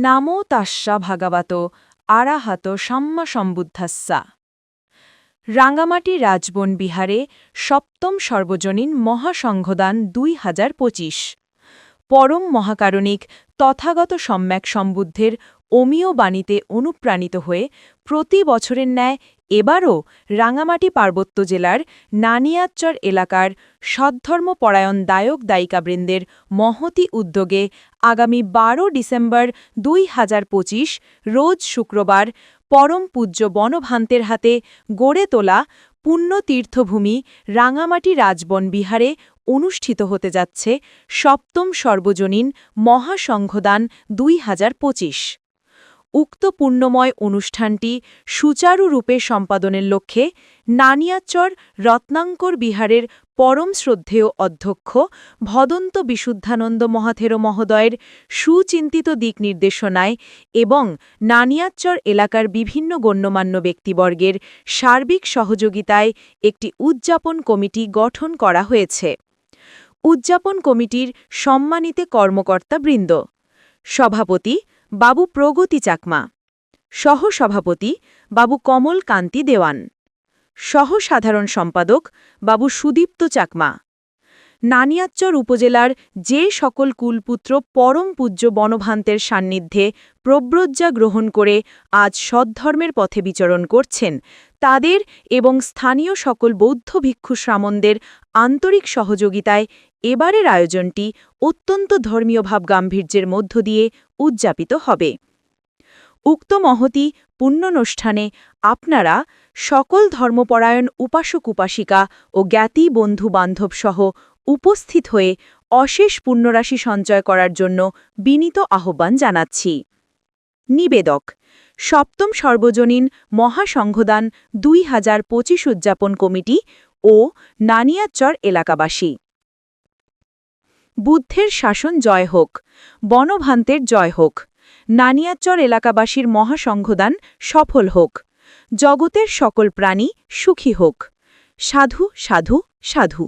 নামো তাস্যা ভাগাবাত আরাহাত সাম্য সম্বুদ্ধাস্যা। রাঙ্গামাটি রাজবন বিহারে সপ্তম সর্বজনীন মহাসংঘদান দুই হাজার পঁচিশ। পরম মহাকারণিক তথাগত সম্যাক সম্বুদ্ধের অমীয় বাণীতে অনুপ্রাণিত হয়ে প্রতি বছরের ন্যায় এবারও রাঙামাটি পার্বত্য জেলার নানিয়াচ্চর এলাকার সদ্ধর্মপরায়ণ দায়ক দায়িকাবৃন্দের মহতি উদ্যোগে আগামী বারো ডিসেম্বর দুই হাজার পঁচিশ, রোজ শুক্রবার পরম পূজ্য বনভান্তের হাতে গড়ে তোলা পুণ্যতীর্থভূমি রাঙামাটি রাজবন বিহারে অনুষ্ঠিত হতে যাচ্ছে সপ্তম সর্বজনীন মহাসংঘদান দুই হাজার পঁচিশ। উক্ত পুণ্যময় অনুষ্ঠানটি সুচারুরূপে সম্পাদনের লক্ষ্যে নানিয়াচর রত্নাঙ্কর বিহারের পরম শ্রদ্ধেয় অধ্যক্ষ ভদন্ত বিশুদ্ধানন্দ মহাথের মহোদয়ের সুচিন্তিত দিক নির্দেশনায় এবং নানিয়াচর এলাকার বিভিন্ন গণ্যমান্য ব্যক্তিবর্গের সার্বিক সহযোগিতায় একটি উদযাপন কমিটি গঠন করা হয়েছে। উদযাপন কমিটির সম্মানিত কর্মকর্তাবৃন্দ, সভাপতি বাবু প্রগতি চাকমা। সহসভাপতি বাবু কমল কান্তি দেওয়ান। সহসাধারণ সম্পাদক বাবু সুদীপ্ত চাকমা। নানিয়াচ্চর উপজেলার যে সকল কুলপুত্র পরম পূজ্য বনভান্তের সান্নিধ্যে প্রব্রজ্জা গ্রহণ করে আজ সদ্ধর্মের পথে বিচরণ করছেন, তাদের এবং স্থানীয় সকল বৌদ্ধ ভিক্ষু শ্রামণদের আন্তরিক সহযোগিতায় এবারের আয়োজনটি অত্যন্ত ধর্মীয় ভাব গাম্ভীর্যের মধ্য দিয়ে উদযাপিত হবে। উক্ত মহতি পুণ্যনুষ্ঠানে আপনারা সকল ধর্মপরায়ণ উপাসক উপাসিকা ও জ্ঞাতি বন্ধু বান্ধব সহ উপস্থিত হয়ে অশেষ পুণ্যরাশি সঞ্চয় করার জন্য বিনীত আহ্বান জানাচ্ছি। নিবেদক, সপ্তম সর্বজনীন মহাসংঘদান দুই হাজার পঁচিশ উদযাপন কমিটি ও নানিয়াচর এলাকাবাসী। বুদ্ধের শাসন জয় হোক, বনভান্তের জয় হোক, নানিয়াচর এলাকাবাসীর মহাসংঘদান সফল হোক, জগতের সকল প্রাণী সুখী হোক। সাধু সাধু সাধু।